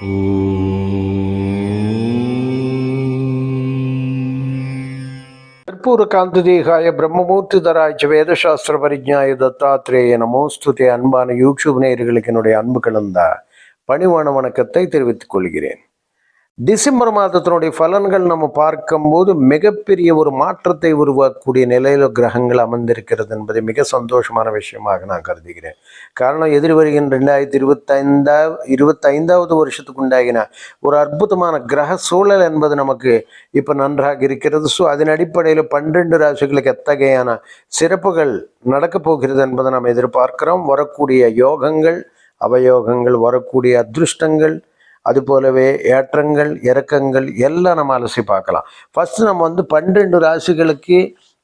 கற்பூரகாந்ததேகாய பிரம்மமூர்த்திதராய்ச்சி வேதசாஸ்திர பரிஜாய தத்தாத்திரேய நமோஸ்துதே அன்பான யூடியூப் நேயர்களுக்கு என்னுடைய அன்பு கலந்த பணிவான வணக்கத்தை தெரிவித்துக் கொள்கிறேன். டிசம்பர் மாதத்தினுடைய பலன்கள் நம்ம பார்க்கும்போது மிகப்பெரிய ஒரு மாற்றத்தை உருவாக்கக்கூடிய நிலையில் கிரகங்கள் அமர்ந்திருக்கிறது என்பதை மிக சந்தோஷமான விஷயமாக நான் கருதுகிறேன். காரணம் எதிர் வருகின்ற ரெண்டாயிரத்தி இருபத்தைந்தா இருபத்தைந்தாவது வருஷத்துக்கு உண்டாகின ஒரு அற்புதமான கிரக சூழல் என்பது நமக்கு இப்போ நன்றாக இருக்கிறது. ஸோ அதன் அடிப்படையில் பன்னிரெண்டு ராசிகளுக்கு எத்தகையான சிறப்புகள் நடக்கப் போகிறது என்பதை நாம் எதிர்பார்க்கிறோம். வரக்கூடிய யோகங்கள் அவயோகங்கள் வரக்கூடிய அதிருஷ்டங்கள் அது போலவே ஏற்றங்கள் இறக்கங்கள் எல்லாம் நம்ம அலசி பார்க்கலாம். ஃபஸ்ட்டு நம்ம வந்து பன்னெண்டு ராசிகளுக்கு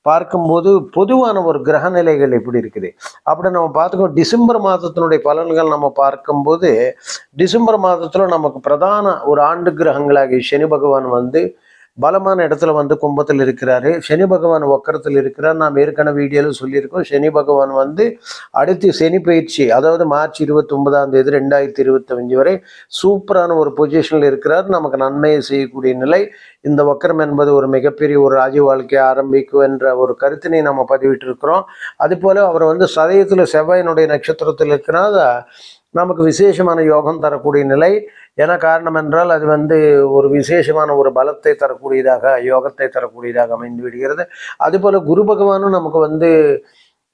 பார்க்கும்போது பொதுவான ஒரு கிரக நிலைகள் எப்படி இருக்குது? அப்படி நம்ம பார்த்துக்கோ டிசம்பர் மாதத்தினுடைய பலன்கள் நம்ம பார்க்கும்போது டிசம்பர் மாதத்தில் நமக்கு பிரதான ஒரு ஆண்டு கிரகங்களாகிய சனி பகவான் வந்து பலமான இடத்துல வந்து கும்பத்தில் இருக்கிறாரு. சனி பகவான் ஒக்கரத்தில் இருக்கிறார். நாம் ஏற்கனவே வீடியோவில் சொல்லியிருக்கோம். சனி பகவான் வந்து அடுத்து சனி பயிற்சி அதாவது மார்ச் இருபத்தி ஒன்பதாம் தேதி ரெண்டாயிரத்தி இருபத்தஞ்சு வரை சூப்பரான ஒரு பொசிஷனில் இருக்கிறார். நமக்கு நன்மையை செய்யக்கூடிய நிலை. இந்த வக்கரம் என்பது ஒரு மிகப்பெரிய ஒரு ராஜ வாழ்க்கையை ஆரம்பிக்கும் என்ற ஒரு கருத்தினை நம்ம பதிவிட்டிருக்கிறோம். அதுபோல் அவர் வந்து சதயத்தில் செவ்வாயினுடைய நட்சத்திரத்தில் இருக்கிறார். நமக்கு விசேஷமான யோகம் தரக்கூடிய நிலை. ஏன்னா காரணம் என்றால் அது வந்து ஒரு விசேஷமான ஒரு பலத்தை தரக்கூடியதாக யோகத்தை தரக்கூடியதாக அமைந்து விடுகிறது. அதுபோல் குரு பகவானும் நமக்கு வந்து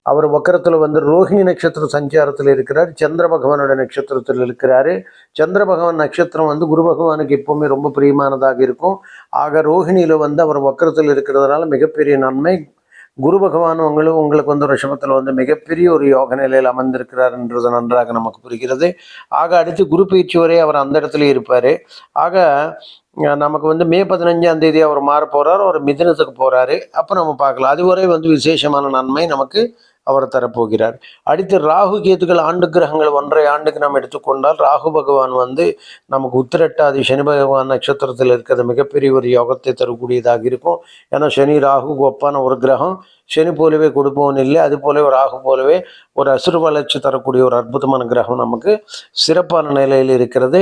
அவர் வக்கரத்தில் வந்து ரோஹிணி நட்சத்திர சஞ்சாரத்தில் இருக்கிறார். சந்திர பகவானோட நட்சத்திரத்தில் இருக்கிறாரு. சந்திர பகவான் நட்சத்திரம் வந்து குரு பகவானுக்கு எப்போவுமே ரொம்ப பிரியமானதாக இருக்கும். ஆக ரோஹிணியில் வந்து அவர் வக்கரத்தில் இருக்கிறதுனால மிகப்பெரிய நன்மை குரு பகவான் உங்களுக்கு உங்களுக்கு வந்து ரிஷபத்தில் வந்து மிகப்பெரிய ஒரு யோக நிலையில் அமர்ந்திருக்கிறார் என்றது நன்றாக நமக்கு புரிகிறது. ஆக அடுத்து குரு பயிற்சி வரை அவர் அந்த இடத்துல இருப்பார். ஆக நமக்கு வந்து மே பதினஞ்சாம் தேதி அவர் மாற போகிறார் அவர் மிதினத்துக்கு போகிறாரு அப்போ நம்ம பார்க்கலாம். அதுவரை வந்து விசேஷமான நன்மை நமக்கு அவர் தரப்போகிறார். அடுத்து ராகு கேத்துக்கள் ஆண்டு கிரகங்கள் ஒன்றரை ஆண்டுக்கு நாம் எடுத்துக்கொண்டால் ராகு பகவான் வந்து நமக்கு உத்திரட்டாதி சனி பகவான் நட்சத்திரத்தில் இருக்கிறது. மிகப்பெரிய ஒரு யோகத்தை தரக்கூடியதாக இருக்கும். ஏன்னா சனி ராகு ஒப்பான ஒரு கிரகம். சனி போலவே கொடுப்பவன் இல்லை அது போலவே ராகு போலவே ஒரு அசுர வளர்ச்சி தரக்கூடிய ஒரு அற்புதமான கிரகம் நமக்கு சிறப்பான நிலையில் இருக்கிறது.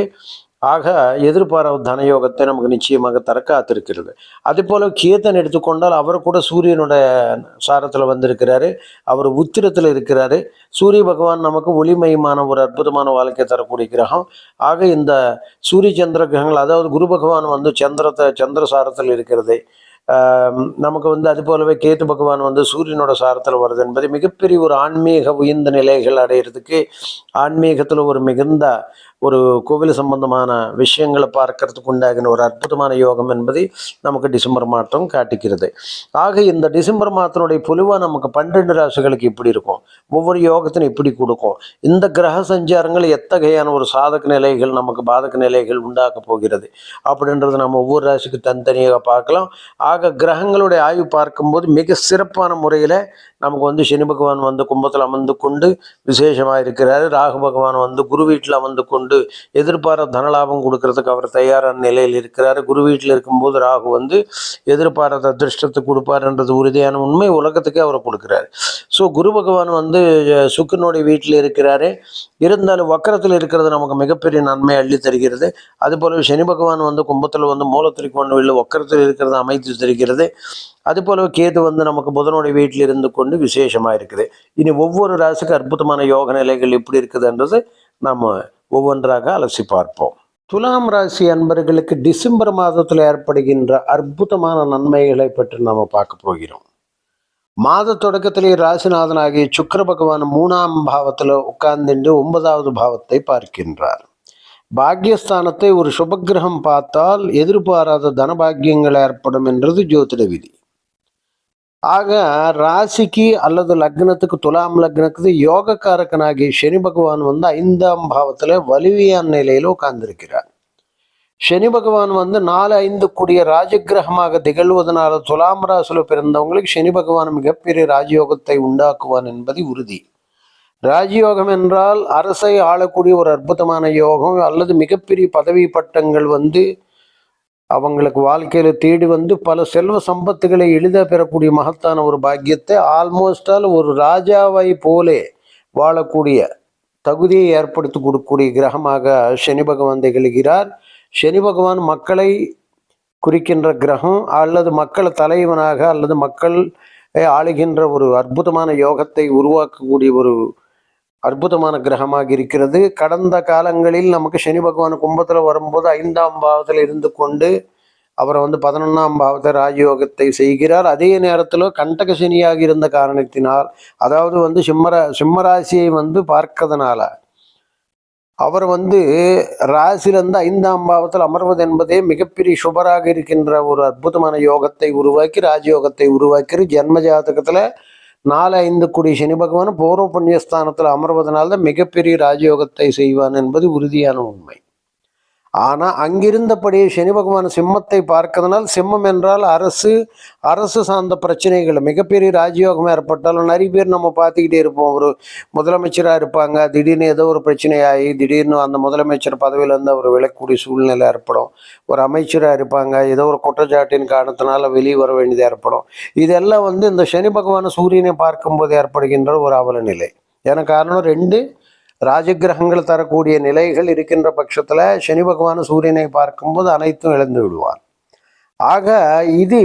ஆக எதிர்பாராத தனயோகத்தை நமக்கு நிச்சயமாக தர காத்திருக்கிறது. அதே போல் கேத்தன் எடுத்துக்கொண்டால் அவர் கூட சூரியனோட சாரத்தில் வந்திருக்கிறாரு. அவர் உத்திரத்தில் இருக்கிறாரு. சூரிய பகவான் நமக்கு ஒளிமயமான ஒரு அற்புதமான வாழ்க்கை தரக்கூடிய கிரகம். ஆக இந்த சூரிய சந்திர கிரகங்கள் அதாவது குரு பகவான் வந்து சந்திரத்தை சந்திர சாரத்தில் இருக்கிறது. நமக்கு வந்து அது போலவே கேத்து பகவான் வந்து சூரியனோட சாரத்தில் வருது என்பது மிகப்பெரிய ஒரு ஆன்மீக உயர்ந்த நிலைகள் அடையிறதுக்கு ஆன்மீகத்தில் ஒரு மிகுந்த ஒரு கோவில் சம்பந்தமான விஷயங்களை பார்க்கறதுக்கு உண்டாகின ஒரு அற்புதமான யோகம் என்பதை நமக்கு டிசம்பர் மாதம் காட்டுகிறது ஆக இந்த டிசம்பர் மாதத்தினுடைய பொலிவாக நமக்கு பன்னெண்டு ராசிகளுக்கு இப்படி இருக்கும். ஒவ்வொரு யோகத்திനും இப்படி கொடுக்கும். இந்த கிரக சஞ்சாரங்கள் எத்தகையான ஒரு சாதக நிலைகள் நமக்கு பாதக நிலைகள் உண்டாக்க போகிறது அப்படின்றது நம்ம ஒவ்வொரு ராசிக்கு தனித்தனியாக பார்க்கலாம். ஆக கிரகங்களுடைய ஆய்வு பார்க்கும்போது மிக சிறப்பான முறையில் நமக்கு வந்து சனி பகவான் வந்து கும்பத்தில் அமர்ந்து கொண்டு விசேஷமாக இருக்கிறாரு. ராகு பகவான் வந்து குரு வீட்டில் அமர்ந்து கொண்டு எதிர்பார தனலாபம் கொடுக்கறதுக்கு அவர் தயாரான நிலையில் இருக்கிறாரு. குரு வீட்டில் இருக்கும்போது ராகு வந்து எதிர்பாராத அதிர்ஷ்டத்தை கொடுப்பாருன்றது உறுதியான உண்மை. உலகத்துக்கே அவர் கொடுக்குறாரு. ஸோ குரு பகவான் வந்து சுக்கனுடைய வீட்டில் இருக்கிறாரு. இருந்தாலும் வக்கரத்தில் இருக்கிறது நமக்கு மிகப்பெரிய நன்மை அள்ளி தருகிறது. அதுபோல சனி பகவான் வந்து கும்பத்தில் வந்து மூலத்திரிக்கோண வீட்டில் வக்கரத்தில் இருக்கிறது அமைத்து தருகிறது. அதுபோல கேது வந்து நமக்கு புதனுடைய வீட்டில் இருந்து கொண்டு விசேஷமாக இருக்குது. இனி ஒவ்வொரு ராசிக்கு அற்புதமான யோக நிலைகள் எப்படி இருக்குதுன்றது நம்ம ஒவ்வொன்றாக அலசி பார்ப்போம். துலாம் ராசி அன்பர்களுக்கு டிசம்பர் மாதத்தில் ஏற்படுகின்ற அற்புதமான நன்மைகளை பற்றி நாம் பார்க்க போகிறோம். மாத தொடக்கத்திலே ராசிநாதனாகிய சுக்கர பகவான் மூணாம் பாவத்தில் உட்கார்ந்துட்டு ஒன்பதாவது பாவத்தை பார்க்கின்றார். பாக்யஸ்தானத்தை ஒரு சுபக்கிரகம் பார்த்தால் எதிர்பாராத தனபாகியங்கள் ஏற்படும் என்றது ஜோதிட விதி. ஆக ராசிக்கு அல்லது லக்னத்துக்கு துலாம் லக்னத்துக்கு யோகக்காரகனாகிய சனி பகவான் வந்து ஐந்தாம் பாவத்துல வலிமையான நிலையில உட்கார்ந்திருக்கிறார். சனி பகவான் வந்து நாலு ஐந்து கூடிய ராஜகிரகமாக திகழ்வதனால துலாம் ராசியில் பிறந்தவங்களுக்கு சனி பகவான் மிகப்பெரிய ராஜயோகத்தை உண்டாக்குவான் என்பது உறுதி. ராஜயோகம் என்றால் அரசை ஆளக்கூடிய ஒரு அற்புதமான யோகம் அல்லது மிகப்பெரிய பதவி பட்டங்கள் வந்து அவங்களுக்கு வாழ்க்கையில் தேடி வந்து பல செல்வ சம்பத்துகளை எளிதாக பெறக்கூடிய மகத்தான ஒரு பாக்கியத்தை ஆல்மோஸ்டால் ஒரு ராஜாவை போலே வாழக்கூடிய தகுதியை ஏற்படுத்தி கொடுக்கக்கூடிய கிரகமாக சனி பகவான் திகழ்கிறார். சனி பகவான் மக்களை குறிக்கின்ற கிரகம் அல்லது மக்கள் தலைவனாக அல்லது மக்கள் ஆளுகின்ற ஒரு அற்புதமான யோகத்தை உருவாக்கக்கூடிய ஒரு அற்புதமான கிரகமாக இருக்கிறது. கடந்த காலங்களில் நமக்கு சனி பகவான் கும்பத்தில் வரும்போது ஐந்தாம் பாவத்தில் இருந்து கொண்டு அவரை வந்து பதினொன்றாம் பாவத்தை ராஜயோகத்தை செய்கிறார். அதே நேரத்தில் கண்டக சனியாக இருந்த காரணத்தினால் அதாவது வந்து சிம்மரா சிம்மராசியை வந்து பார்க்கறதுனால அவர் வந்து ராசியிலிருந்து ஐந்தாம் பாவத்தில் அமர்வது என்பதே மிகப்பெரிய சுபராக இருக்கின்ற ஒரு அற்புதமான யோகத்தை உருவாக்கி ராஜயோகத்தை உருவாக்கி ஜென்ம ஜாதகத்தில் நாலு ஐந்து குடி சனி பகவான் பூர்வ புண்ணியஸ்தானத்தில் அமர்வதனால்தான் மிகப்பெரிய ராஜயோகத்தை செய்வான் என்பது உறுதியான உண்மை. ஆனால் அங்கிருந்தபடியே சனி பகவான் சிம்மத்தை பார்க்கறதுனால் சிம்மம் என்றால் அரசு அரசு சார்ந்த பிரச்சனைகள். மிகப்பெரிய ராஜயோகம் ஏற்பட்டாலும் நிறைய பேர் நம்ம பார்த்துக்கிட்டே இருப்போம். ஒரு முதலமைச்சராக இருப்பாங்க. திடீர்னு ஏதோ ஒரு பிரச்சனையாகி திடீர்னு அந்த முதலமைச்சர் பதவியிலேருந்து அவர் விளக்கக்கூடிய சூழ்நிலை ஏற்படும். ஒரு அமைச்சராக இருப்பாங்க. ஏதோ ஒரு குற்றச்சாட்டின் காரணத்தினால வெளியே வர வேண்டியது ஏற்படும். இதெல்லாம் வந்து இந்த சனி பகவான் சூரியனை பார்க்கும்போது ஏற்படுகின்ற ஒரு அவல நிலை ஏன்னா காரணம் ரெண்டு ராஜகிரகங்கள் தரக்கூடிய நிலைகள் இருக்கின்ற பட்சத்தில் சனி பகவான் சூரியனை பார்க்கும்போது அனைத்தும் இழந்து விடுவார். ஆக இது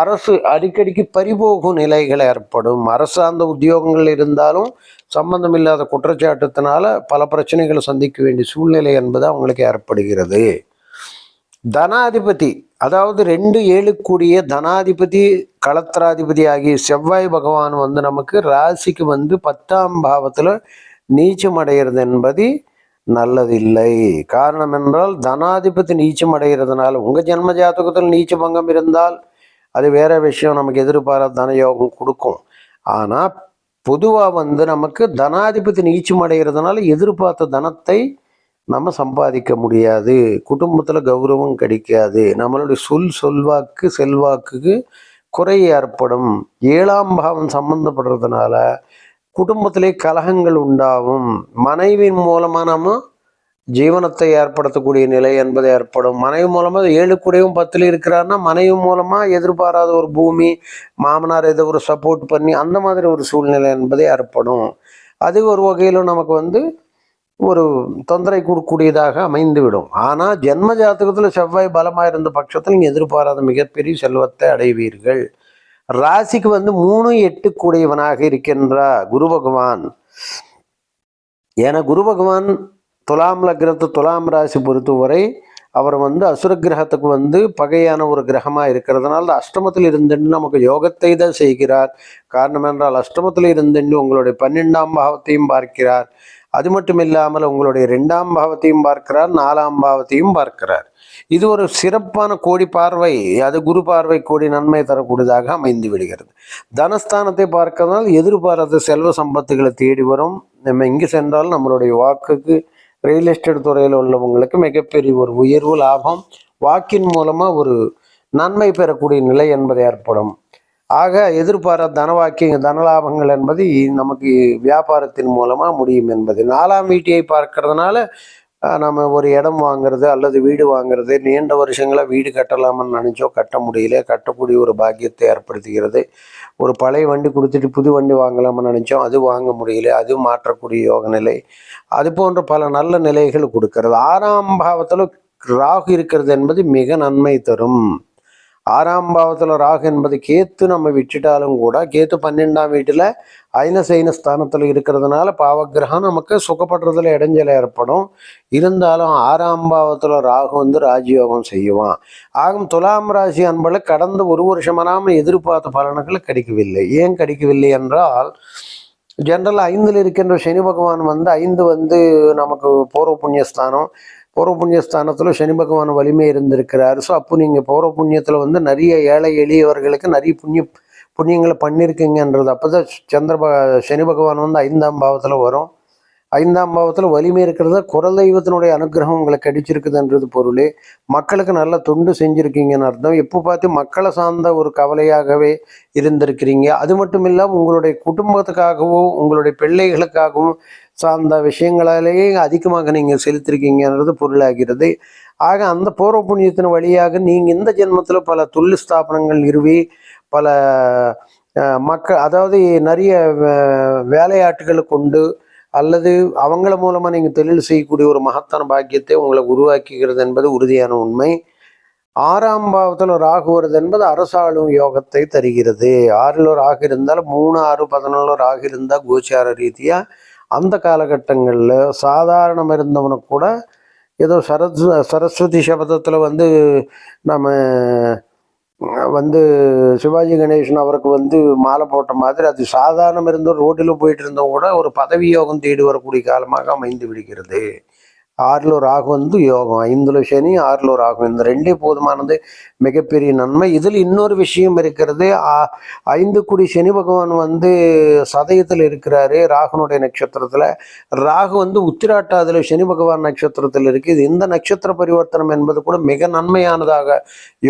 அரசு அடிக்கடிக்கு பறிபோகும் நிலைகள் ஏற்படும். அரசாந்த உத்தியோகங்கள் இருந்தாலும் சம்பந்தமில்லாத குற்றச்சாட்டத்தினால பல பிரச்சனைகளை சந்திக்க வேண்டிய சூழ்நிலை என்பது அவங்களுக்கு ஏற்படுகிறது. தனாதிபதி அதாவது ரெண்டு ஏழு கூடிய தனாதிபதி களத்திராதிபதி ஆகிய செவ்வாய் பகவான் வந்து நமக்கு ராசிக்கு வந்து பத்தாம் பாவத்தில் நீச்சம் அடைகிறது என்பது நல்லதில்லை. காரணம் என்றால் தனாதிபதி நீச்சம் அடைகிறதுனால உங்கள் ஜென்ம ஜாதகத்தில் நீச்ச பங்கம் இருந்தால் அது வேற விஷயம் நமக்கு எதிர்பாராத தனயோகம் கொடுக்கும். ஆனால் பொதுவாக வந்து நமக்கு தனாதிபதி நீச்சம் அடைகிறதுனால எதிர்பார்த்த தனத்தை நம்ம சம்பாதிக்க முடியாது. குடும்பத்தில் கௌரவம் கிடைக்காது. நம்மளுடைய சொல் சொல்வாக்கு செல்வாக்குக்கு குறை ஏற்படும். ஏழாம் பாவம் சம்மந்தப்படுறதுனால குடும்பத்திலே கலகங்கள் உண்டாகும். மனைவியின் மூலமாக நம்ம ஜீவனத்தை ஏற்படுத்தக்கூடிய நிலை என்பது ஏற்படும். மனைவி மூலமாக ஏழு கூடையும் பத்தில் இருக்கிறாருன்னா மனைவி மூலமாக எதிர்பாராத ஒரு பூமி மாமனார் ஏதோ ஒரு சப்போர்ட் பண்ணி அந்த மாதிரி ஒரு சூழ்நிலை என்பது ஏற்படும். அது ஒரு வகையிலும் நமக்கு வந்து ஒரு தொந்தரை கொடுக்கக்கூடியதாக அமைந்துவிடும். ஆனால் ஜென்ம ஜாதகத்தில் செவ்வாய் பலமாக இருந்த பட்சத்தில் நீங்கள் எதிர்பாராத மிகப்பெரிய செல்வத்தை அடைவீர்கள். ராசிக்கு வந்து மூணு எட்டு கூடியவனாக இருக்கின்றார் குரு பகவான். ஏன்னா குரு பகவான் துலாம் லக்னத்து துலாம் ராசி பொறுத்தவரை அவர் வந்து அசுர கிரகத்துக்கு வந்து பகையான ஒரு கிரகமாக இருக்கிறதுனால அஷ்டமத்தில் இருந்துட்டு நமக்கு யோகத்தை தான் செய்கிறார். காரணம் என்றால் அஷ்டமத்தில் இருந்துட்டு உங்களுடைய பன்னெண்டாம் பாவத்தையும் பார்க்கிறார். அது மட்டும் இல்லாமல் உங்களுடைய ரெண்டாம் பாவத்தையும் பார்க்கிறார் நாலாம் பாவத்தையும் பார்க்கிறார். இது ஒரு சிறப்பான கோடி பார்வை அது குரு பார்வை கோடி நன்மை தரக்கூடியதாக அமைந்து விடுகிறது. தனஸ்தானத்தை பார்க்கிறதால் எதிர்பாராத செல்வ சம்பத்துகளை தேடி வரும். நம்ம இங்கு சென்றாலும் நம்மளுடைய வாக்குக்கு ரியல் எஸ்டேட் துறையில் உள்ளவங்களுக்கு மிகப்பெரிய ஒரு உயர்வு லாபம். வாக்கின் மூலமாக ஒரு நன்மை பெறக்கூடிய நிலை என்பது ஏற்படும். ஆக எதிர்பாராத தனவாக்கிய தனலாபங்கள் என்பது நமக்கு வியாபாரத்தின் மூலமாக முடியும் என்பது. நாலாம் வீட்டியை பார்க்கறதுனால நம்ம ஒரு இடம் வாங்குறது அல்லது வீடு வாங்குறது நீண்ட வருஷங்களாக வீடு கட்டலாம்னு நினச்சோம் கட்ட முடியல. கட்டக்கூடிய ஒரு பாக்கியத்தை ஏற்படுத்துகிறது. ஒரு பழைய வண்டி கொடுத்துட்டு புது வண்டி வாங்கலாம்னு நினச்சோம் அது வாங்க முடியல. அது மாற்றக்கூடிய யோக நிலை. அது போன்ற பல நல்ல நிலைகள் கொடுக்கறது. ஆறாம் பாவத்தில் ராகு இருக்கிறது என்பது மிக நன்மை தரும். ஆறாம் பாவத்தில் ராகு என்பது கேத்து நம்ம விட்டுட்டாலும் கூட கேத்து பன்னெண்டாம் வீட்டில் ஐன சைன ஸ்தானத்தில் இருக்கிறதுனால பாவக்கிரகம் நமக்கு சுகப்படுறதுல இடைஞ்சல் ஏற்படும். இருந்தாலும் ஆறாம் பாவத்தில் ராகு வந்து ராஜயோகம் செய்வான். ஆகும் துலாம் ராசி அன்பளை கடந்த ஒரு வருஷமா எதிர்பார்த்த பலன்கள் கிடைக்கவில்லை. ஏன் கிடைக்கவில்லை என்றால் ஜென்ரலாக ஐந்தில் இருக்கின்ற சனி பகவான் வந்து ஐந்து வந்து நமக்கு பூர்வ புண்ணியஸ்தானம் பூர்வ புண்ணியஸ்தானத்தில் சனி பகவான் வலிமை இருந்திருக்கிறாரு. ஸோ அப்போ நீங்கள் பூர்வ புண்ணியத்தில் வந்து நிறைய ஏழை எளியவர்களுக்கு நிறைய புண்ணிய புண்ணியங்களை பண்ணியிருக்கீங்கன்றது அப்போ தான் சந்திர சனி பகவான் வந்து ஐந்தாம் பாவத்தில் வரும். ஐந்தாம் பாவத்தில் வலிமை இருக்கிறத குரல் தெய்வத்தினுடைய அனுகிரகம் உங்களை கிடைச்சிருக்குதுன்றது பொருளே. மக்களுக்கு நல்ல தொண்டு செஞ்சுருக்கீங்கன்னு அர்த்தம். எப்போ பார்த்து மக்களை சார்ந்த ஒரு கவலையாகவே இருந்திருக்கிறீங்க. அது மட்டும் இல்லாமல் உங்களுடைய குடும்பத்துக்காகவும் உங்களுடைய பிள்ளைகளுக்காகவும் சார்ந்த விஷயங்களாலேயே அதிகமாக நீங்கள் செலுத்திருக்கீங்கன்றது பொருளாகிறது. ஆக அந்த பூர்வ புண்ணியத்தின் வழியாக நீங்கள் இந்த ஜென்மத்தில் பல தொழில் ஸ்தாபனங்கள் நிறுவி பல மக்கள் அதாவது நிறைய வே- கொண்டு அல்லது அவங்கள மூலமாக நீங்கள் தொழில் செய்யக்கூடிய ஒரு மகத்தான பாக்கியத்தை உங்களை உருவாக்குகிறது என்பது உறுதியான உண்மை. ஆறாம் பாவத்தில் ராகு வருது என்பது அரசாளும் யோகத்தை தருகிறது. ஆறில் ஒரு ராகு இருந்தால் மூணு ஆறு பதினொன்று ராகு இருந்தால் கோச்சார ரீதியாக அந்த காலகட்டங்களில் சாதாரணம் இருந்தவனுக்கு கூட ஏதோ சரஸ் சரஸ்வதி சபதத்தில் வந்து நம்ம வந்து சிவாஜி கணேசன் அவருக்கு வந்து மாலை போட்ட மாதிரி அது சாதாரணம் இருந்தோம் ரோட்டில் போயிட்டு இருந்தவங்க கூட ஒரு பதவி யோகம் தேடி வரக்கூடிய காலமாக அமைந்து விடுகிறது. ஆறில் ராகு வந்து யோகம் ஐந்துல சனி ஆறில் ஒரு ராகு. இந்த ரெண்டே போதுமானது மிகப்பெரிய நன்மை. இதில் இன்னொரு விஷயம் இருக்கிறது ஐந்து குடி சனி பகவான் வந்து சதயத்தில் இருக்கிறாரு ராகுனுடைய நட்சத்திரத்தில். ராகு வந்து உத்திராட்டாதில் சனி பகவான் நட்சத்திரத்தில் இருக்குது இந்த நட்சத்திர பரிவர்த்தனம் என்பது கூட மிக நன்மையானதாக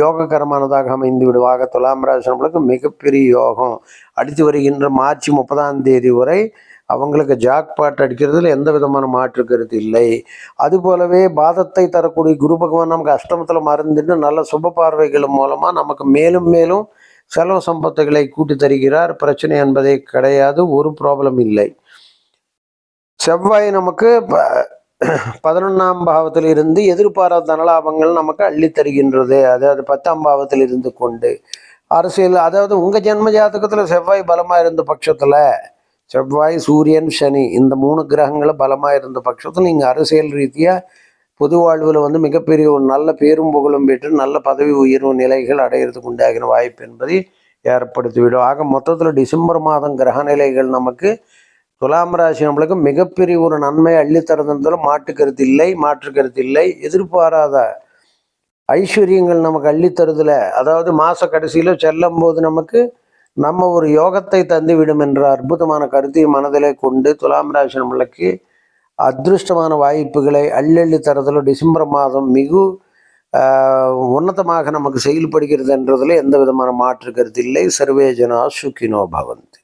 யோககரமானதாக அமைந்து விடுவாக துலாம் ராசி மிகப்பெரிய யோகம். அடுத்து வருகின்ற மார்ச் முப்பதாம் தேதி வரை அவங்களுக்கு ஜாக்பாட் அடிக்கிறதுல எந்த விதமான மாற்று கருத்து இல்லை. அதுபோலவே பாதத்தை தரக்கூடிய குரு பகவான் நமக்கு அஷ்டமத்தில் மறந்துட்டு நல்ல சுப பார்வைகள் மூலமாக நமக்கு மேலும் மேலும் செலவு சம்பத்துகளை கூட்டி தருகிறார். பிரச்சனை என்பதே கிடையாது ஒரு ப்ராப்ளம் இல்லை. செவ்வாய் நமக்கு ப- பதினொன்றாம் பாவத்தில் இருந்து எதிர்பாராத நலாபங்கள் நமக்கு அள்ளி தருகின்றது. அதாவது பத்தாம் பாவத்தில் இருந்து கொண்டு அரசியல் அதாவது உங்கள் ஜென்ம ஜாதகத்தில் செவ்வாய் பலமாக இருந்த பட்சத்தில் செவ்வாய் சூரியன் சனி இந்த மூணு கிரகங்களும் பலமாக இருந்த பட்சத்தில் நீங்கள் அரசியல் ரீதியாக பொது வாழ்வில் வந்து மிகப்பெரிய ஒரு நல்ல பேரும் புகழும் பெற்று நல்ல பதவி உயர்வு நிலைகள் அடையிறதுக்கு உண்டாகின வாய்ப்பு என்பதை ஏற்படுத்திவிடும். ஆக மொத்தத்தில் டிசம்பர் மாதம் கிரக நிலைகள் நமக்கு துலாம் ராசி நம்மளுக்கு மிகப்பெரிய ஒரு நன்மை அள்ளித்தரதுல மாற்று கருத்து இல்லை மாற்று கருத்து இல்லை. எதிர்பாராத ஐஸ்வர்யங்கள் நமக்கு அள்ளித்தருதில் அதாவது மாத கடைசியில் செல்லும் போது நமக்கு நம்ம ஒரு யோகத்தை தந்துவிடும் என்ற அற்புதமான கருத்தை மனதிலே கொண்டு துலாம் ராசி நம்மளுக்கு அதிருஷ்டமான வாய்ப்புகளை அள்ளி தரதில் டிசம்பர் மாதம் மிகு உன்னதமாக நமக்கு செயல்படுகிறது என்றதில் எந்த விதமான மாற்று கருத்து இல்லை. சர்வே சுக்கினோ பவந்தி.